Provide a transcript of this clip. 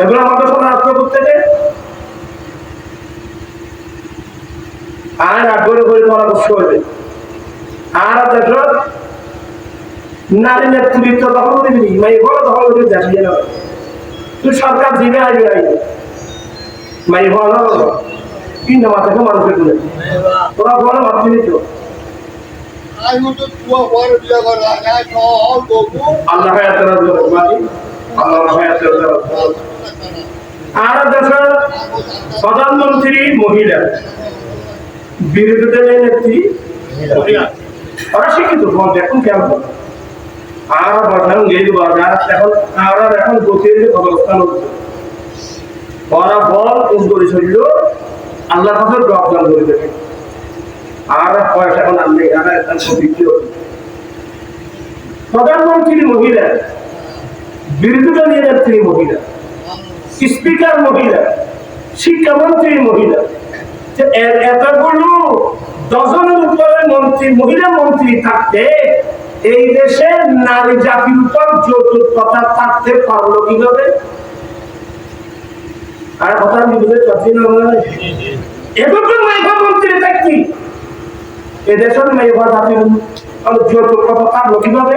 এগুলো সঙ্গে রাষ্ট্র থেকে? আর আগ্রহ করে পরামর্শ করবে। আর দেখো নারী নেতৃত্ব দখল দিবি মাই বড় দখল করে দেখিয়ে নেবে তুই সরকার দিবে আইবে আইবে মাই বড় তিন নামা থেকে মানুষের তুলে। তোরা বড় তো। মতো গবু আল্লাহ আর প্রধানমন্ত্রী মহিলা বিরোধী দলের নেত্রী শিক্ষিত ফোন দেখুন কেমন। আর গেল বাজার এখন এখন গতির অবস্থান হচ্ছে। ওরা বল কোন করে চলল আল্লাহ কাছে করে দেবে। আর পয়সা এখন এখন প্রধানমন্ত্রী মহিলা বিরোধী দলীয় নেত্রী মহিলা। স্পিকার মহিলা, শিক্ষামন্ত্রী মহিলা। এতগুলো ডজনের উপরে মন্ত্রী, মহিলা মন্ত্রী থাকতে এই দেশে নারী জাতির উপর যৌতুক কথা থাকতে পারল কীভাবে? আর কথা আমি বুঝতে পারছি না এতক্ষণ মাইভা মন্ত্রী থাকতি এদেশের মাইভা জাতির যৌতুক কথা থাকল কীভাবে?